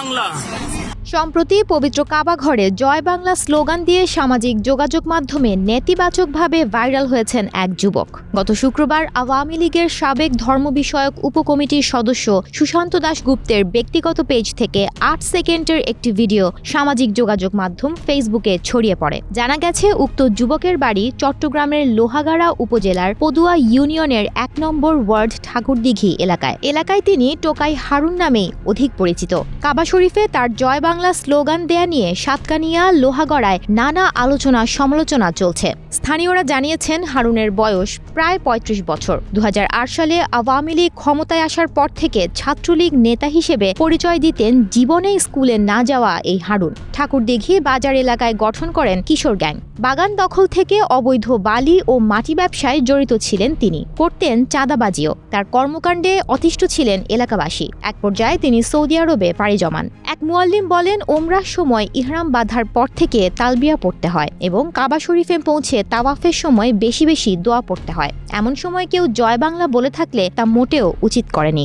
বাংলা। সম্প্রতি পবিত্র কাবা ঘরে জয় বাংলা স্লোগান দিয়ে সামাজিক যোগাযোগ মাধ্যমে নেতিবাচকভাবে ভাইরাল হয়েছেন এক যুবক। গত শুক্রবার আওয়ামী লীগের সাবেক ধর্ম বিষয়ক উপকমিটির সদস্য সুশান্ত দাস গুপ্তের ব্যক্তিগত পেজ থেকে আট সেকেন্ডের একটি ভিডিও সামাজিক যোগাযোগ মাধ্যম ফেসবুকে ছড়িয়ে পড়ে। জানা গেছে, উক্ত যুবকের বাড়ি চট্টগ্রামের লোহাগাড়া উপজেলার পদুয়া ইউনিয়নের এক নম্বর ওয়ার্ড ঠাকুরদিঘি এলাকায়। এলাকায় তিনি টোকাই হারুন নামেই অধিক পরিচিত। কাবা শরীফে তার জয় বাংলা স্লোগান দেয়া নিয়ে সাতকানিয়া, লোহাগড়ায় নানা আলোচনা সমালোচনা চলছে। স্থানীয়রা জানিয়েছেন হারুনের বয়স প্রায় ৩৫ বছর। দু সালে আওয়ামী লীগ ক্ষমতায় আসার পর থেকে ছাত্রলীগ নেতা হিসেবে পরিচয় দিতেন জীবনে স্কুলে না যাওয়া এই হারুন। ঠাকুরদিঘি বাজার এলাকায় গঠন করেন কিশোর গ্যাং। বাগান দখল থেকে অবৈধ বালি ও মাটি ব্যবসায় জড়িত ছিলেন তিনি। করতেন চাঁদাবাজিও। তার কর্মকাণ্ডে অতিষ্ঠ ছিলেন এলাকাবাসী। এক পর্যায়ে তিনি সৌদি আরবে পাড়ি জমান। এক মুয়াল্লিম বলেন ওমরার সময় ইহরাম বাঁধার পর থেকে তালবিয়া পড়তে হয় এবং কাবা শরীফে পৌঁছে তাওয়াফের সময় বেশি বেশি দোয়া পড়তে হয়। এমন সময় কেউ জয় বাংলা বলে থাকলে তা মোটেও উচিত করেনি।